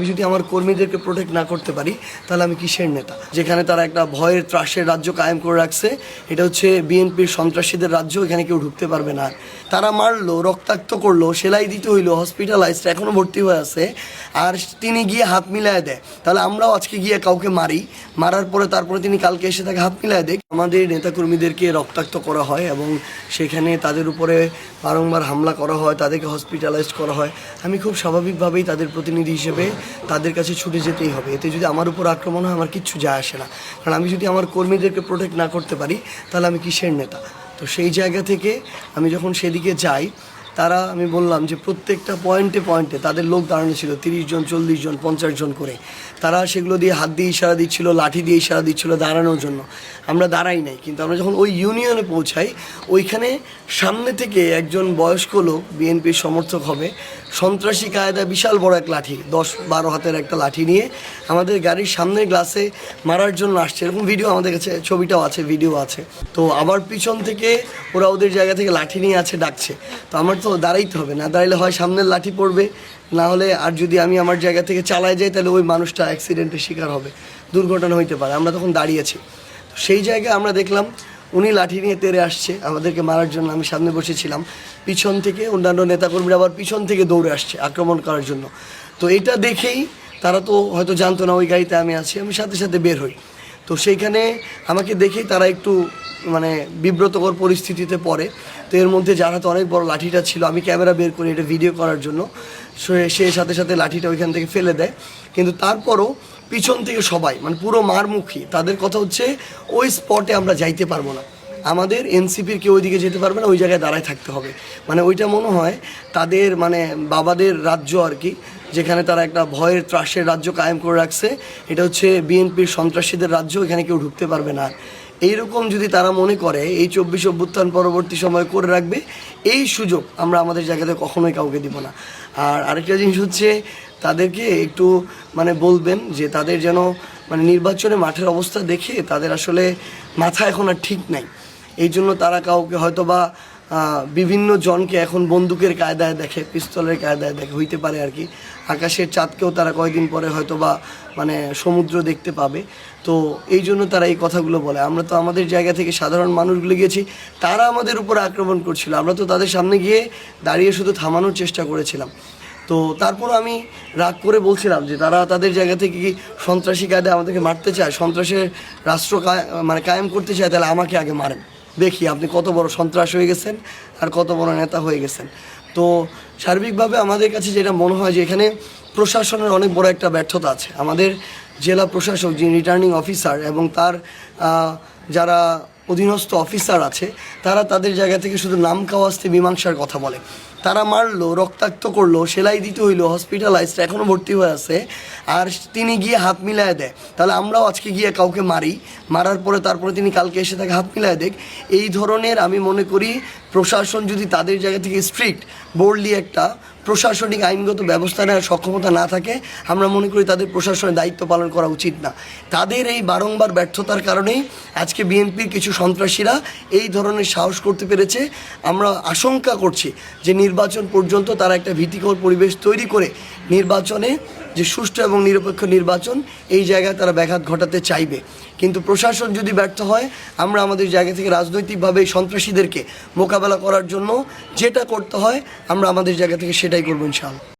আমি যদি আমার কর্মীদেরকে প্রোটেক্ট না করতে পারি, তাহলে আমি কিসের নেতা? যেখানে তারা একটা ভয়ের ত্রাসের রাজ্য কায়েম করে রাখছে, এটা হচ্ছে বিএনপির সন্ত্রাসীদের রাজ্য, এখানে কেউ ঢুকতে পারবে না। তারা মারলো, রক্তাক্ত করল, সেলাই দিতে হইল হসপিটালাইজড এখনও ভর্তি হয়ে আছে, আর তিনি গিয়ে হাত মিলায় দেয়। তাহলে আমরাও আজকে গিয়ে কাউকে মারি, মারার পরে তারপরে তিনি কালকে এসে তাকে হাত মিলায় দেয়। আমাদের নেতাকর্মীদেরকে রক্তাক্ত করা হয় এবং সেখানে তাদের উপরে বারংবার হামলা করা হয়, তাদেরকে হসপিটালাইজ করা হয়। আমি খুব স্বাভাবিকভাবেই তাদের প্রতিনিধি হিসেবে তাদের কাছে ছুটে যেতেই হবে। এতে যদি আমার উপর আক্রমণ হয়, আমার কিচ্ছু যায় আসে না। কারণ আমি যদি আমার কর্মীদেরকে প্রোটেক্ট না করতে পারি, তাহলে আমি কিসের নেতা? তো সেই জায়গা থেকে আমি যখন সেদিকে যাই তারা, আমি বললাম যে প্রত্যেকটা পয়েন্টে পয়েন্টে তাদের লোক দাঁড়ানো ছিল, তিরিশ জন, চল্লিশ জন, পঞ্চাশ জন করে। তারা সেগুলো দিয়ে হাত দিয়ে ইশারা দিচ্ছিল, লাঠি দিয়ে ইশারা দিচ্ছিল দাঁড়ানোর জন্য। আমরা দাঁড়াই নাই, কিন্তু আমরা যখন ওই ইউনিয়নে পৌঁছাই, ওইখানে সামনে থেকে একজন বয়স্ক লোক, বিএনপির সমর্থক হবে, সন্ত্রাসী কায়দা বিশাল বড় এক লাঠি, দশ বারো হাতের একটা লাঠি নিয়ে আমাদের গাড়ির সামনের গ্লাসে মারার জন্য আসছে। এরকম ভিডিও আমাদের কাছে, ছবিটাও আছে ভিডিও আছে। তো আবার পিছন থেকে ওরা ওদের জায়গা থেকে লাঠি নিয়ে আছে, ডাকছে। তো আমার তো দাঁড়াইতে হবে, না দাঁড়াইলে হয় সামনের লাঠি পড়বে, না হলে আর যদি আমি আমার জায়গা থেকে চালায় যাই, তাহলে ওই মানুষটা অ্যাক্সিডেন্টের শিকার হবে, দুর্ঘটনা হইতে পারে, আমরা তখন দাঁড়িয়েছি তো সেই জায়গায় আমরা দেখলাম, উনি লাঠি নিয়ে তেড়ে আসছে, আমাদেরকে মারার জন্য আমি সামনে বসেছিলাম, পিছন থেকে অন্যান্য নেতাকর্মীরা আবার পিছন থেকে দৌড়ে আসছে আক্রমণ করার জন্য। তো এটা দেখেই তারা তো হয়তো জানতো না, ওই গাড়িতে আমি আছি, আমি সাথে সাথে বের হই। তো সেইখানে আমাকে দেখেই তারা একটু মানে বিব্রতকর পরিস্থিতিতে পড়ে। তো এর মধ্যে যার হাতে অনেক বড় লাঠিটা ছিল, আমি ক্যামেরা বের করি এটা ভিডিও করার জন্য সে সাথে সাথে লাঠিটা ওইখান থেকে ফেলে দেয়। কিন্তু তারপরও পিছন থেকে সবাই মানে পুরো মারমুখী, তাদের কথা হচ্ছে ওই স্পটে আমরা যাইতে পারব না। আমাদের এনসিপির কেউ ওইদিকে যেতে পারবে না, ওই জায়গায় দাঁড়ায় থাকতে হবে। মানে ওইটা মনে হয় তাদের মানে বাবাদের রাজ্য আর কি যেখানে তারা একটা ভয়ের ত্রাসের রাজ্য কায়েম করে রাখছে। এটা হচ্ছে বিএনপির সন্ত্রাসীদের রাজ্য, এখানে কেউ ঢুকতে পারবে না। এইরকম যদি তারা মনে করে, এই চব্বিশ অভ্যুত্থান পরবর্তী সময় করে রাখবে, এই সুযোগ আমরা আমাদের জায়গাতে কখনোই কাউকে দিব না। আর আরেকটা জিনিস হচ্ছে, তাদেরকে একটু মানে বলবেন যে তাদের যেন মানে নির্বাচনে মাঠের অবস্থা দেখে তাদের আসলে মাথা এখন আর ঠিক নাই। এই জন্য তারা কাউকে হয়তো বা বিভিন্ন জনকে এখন বন্দুকের কায়দায় দেখে, পিস্তলের কায়দায় দেখে, হইতে পারে আর কি। আকাশের চাঁদকেও তারা কয়েকদিন পরে হয়তো বা মানে সমুদ্র দেখতে পাবে। তো এই জন্য তারা এই কথাগুলো বলে। আমরা তো আমাদের জায়গা থেকে সাধারণ মানুষগুলো গিয়েছি, তারা আমাদের উপর আক্রমণ করছিল। আমরা তো তাদের সামনে গিয়ে দাঁড়িয়ে শুধু থামানোর চেষ্টা করেছিলাম। তো তারপর আমি রাগ করে বলছিলাম যে, তারা তাদের জায়গা থেকে কি সন্ত্রাসী কায়দায় আমাদেরকে মারতে চায়? সন্ত্রাসের রাষ্ট্র মানে কায়েম করতে চায়, তাহলে আমাকে আগে মারেন। দেখি আপনি কত বড় সন্ত্রাস হয়ে গেছেন আর কত বড় নেতা হয়ে গেছেন। তো সার্বিকভাবে আমাদের কাছে যেটা মনে হয় যে এখানে প্রশাসনের অনেক বড় একটা ব্যর্থতা আছে। আমাদের জেলা প্রশাসক যিনি রিটার্নিং অফিসার এবং তার যারা অধীনস্থ অফিসার আছে, তারা তাদের জায়গা থেকে শুধু নাম কাওয়াজতে মীমাংসার কথা বলে। তারা মারলো, রক্তাক্ত করল, সেলাই দিতে হইল হসপিটালাইজড এখনও ভর্তি হয়ে আছে। আর তিনি গিয়ে হাত মিলায় দেয়। তাহলে আমরাও আজকে গিয়ে কাউকে মারি। মারার পরে তারপরে তিনি কালকে এসে তাকে হাত মিলায় দেখ। এই ধরনের আমি মনে করি প্রশাসন যদি তাদের জায়গা থেকে স্ট্রিক্ট বোল্ডলি একটা প্রশাসনিক আইনগত ব্যবস্থা নেওয়ার সক্ষমতা না থাকে, আমরা মনে করি তাদের প্রশাসনের দায়িত্ব পালন করা উচিত না। তাদের এই বারংবার ব্যর্থতার কারণেই আজকে বিএনপির কিছু সন্ত্রাসীরা এই ধরনের সাহস করতে পেরেছে। আমরা আশঙ্কা করছি যে নির্বাচন পর্যন্ত তারা একটা ভীতিকর পরিবেশ তৈরি করে নির্বাচনে যে সুষ্ঠু এবং নিরপেক্ষ নির্বাচন এই জায়গায় তারা ব্যাঘাত ঘটাতে চাইবে। কিন্তু প্রশাসন যদি ব্যর্থ হয়, আমরা আমাদের জায়গা থেকে রাজনৈতিকভাবে সন্ত্রাসীদেরকে মোকাবেলা করার জন্য যেটা করতে হয়, আমরা আমাদের জায়গা থেকে সেটাই করব ইনশাআল্লাহ।